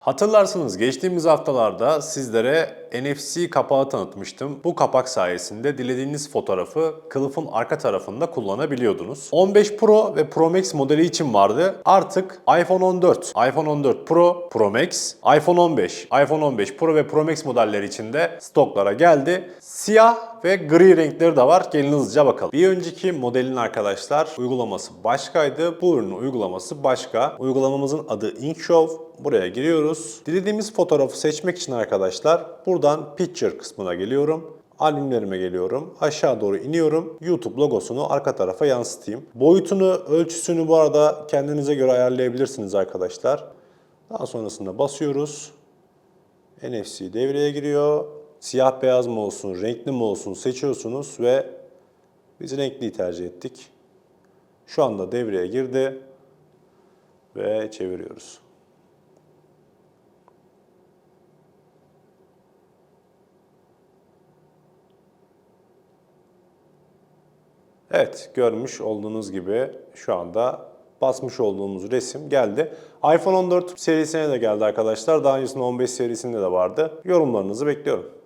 Hatırlarsınız geçtiğimiz haftalarda sizlere NFC kapağı tanıtmıştım. Bu kapak sayesinde dilediğiniz fotoğrafı kılıfın arka tarafında kullanabiliyordunuz. 15 Pro ve Pro Max modeli için vardı. Artık iPhone 14, iPhone 14 Pro, Pro Max, iPhone 15, iPhone 15 Pro ve Pro Max modelleri için de stoklara geldi. Siyah ve gri renkleri de var. Gelin hızlıca bakalım. Bir önceki modelin arkadaşlar uygulaması başkaydı. Bu ürünün uygulaması başka. Uygulamamızın adı Inkshow. Buraya giriyoruz. Dilediğimiz fotoğrafı seçmek için arkadaşlar buradan Picture kısmına geliyorum. Albümlerime geliyorum. Aşağı doğru iniyorum. YouTube logosunu arka tarafa yansıtayım. Boyutunu, ölçüsünü bu arada kendinize göre ayarlayabilirsiniz arkadaşlar. Daha sonrasında basıyoruz. NFC devreye giriyor. Siyah beyaz mı olsun, renkli mi olsun seçiyorsunuz ve biz renkliyi tercih ettik. Şu anda devreye girdi ve çeviriyoruz. Evet, görmüş olduğunuz gibi şu anda basmış olduğumuz resim geldi. iPhone 14 serisine de geldi arkadaşlar. Daha öncesinde 15 serisinde de vardı. Yorumlarınızı bekliyorum.